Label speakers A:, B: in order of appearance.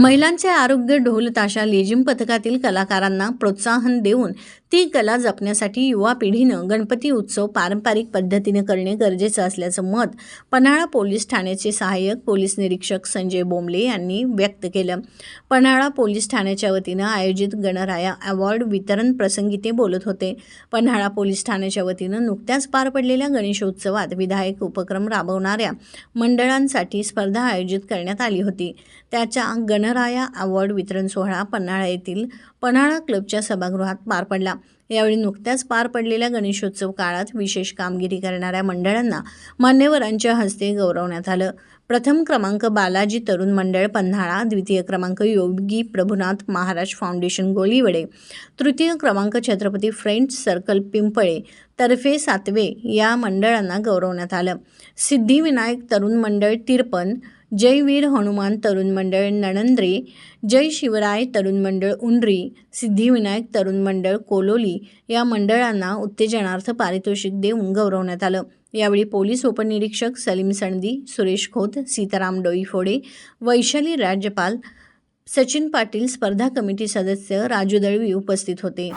A: महिलांचे आरोग्य ढोल ताशा लेझिम पथकातील कलाकारांना प्रोत्साहन देऊन ती कला जपण्यासाठी युवा पिढीनं गणपती उत्सव पारंपरिक पद्धतीने करणे गरजेचं असल्याचं मत पन्हाळा पोलीस ठाण्याचे सहाय्यक पोलीस निरीक्षक संजय बोंबले यांनी व्यक्त केलं. पन्हाळा पोलीस ठाण्याच्या वतीनं आयोजित गणराया अवॉर्ड वितरण प्रसंगी ते बोलत होते. पन्हाळा पोलीस ठाण्याच्या वतीनं नुकत्याच पार पडलेल्या गणेशोत्सवात विधायक उपक्रम राबवणाऱ्या मंडळांसाठी स्पर्धा आयोजित करण्यात आली होती. त्याच्या गणराया अवॉर्ड वितरण सोहळा पन्हाळा येथील पन्हाळा क्लबच्या सभागृहात पार पडला. यावेळी नुकत्याच पार पडलेल्या गणेशोत्सव काळात विशेष कामगिरी करणाऱ्या मंडळांना मान्यवरांच्या हस्ते गौरवण्यात आलं. प्रथम क्रमांक बालाजी तरुण मंडळ पन्हाळा द्वितीय क्रमांक योगी प्रभुनाथ महाराज फाउंडेशन गोलीवडे तृतीय क्रमांक छत्रपती फ्रेंड्स सर्कल पिंपळे तर्फे सातवे या मंडळांना गौरवण्यात आलं. सिद्धिविनायक तरुण मंडळ तिरपन जयवीर हनुमान तरुण मंडळ नणंद्रे जय शिवराय तरुण मंडळ उंडरी सिद्धिविनायक तरुण मंडळ कोलोली या मंडळांना उत्तेजनार्थ पारितोषिक देऊन गौरवण्यात आलं. यावेळी पोलीस उपनिरीक्षक सलीम सणदी सुरेश खोत सीताराम डोईफोडे वैशाली राज्यपाल सचिन पाटील स्पर्धा कमिटी सदस्य राजू दळवी उपस्थित होते.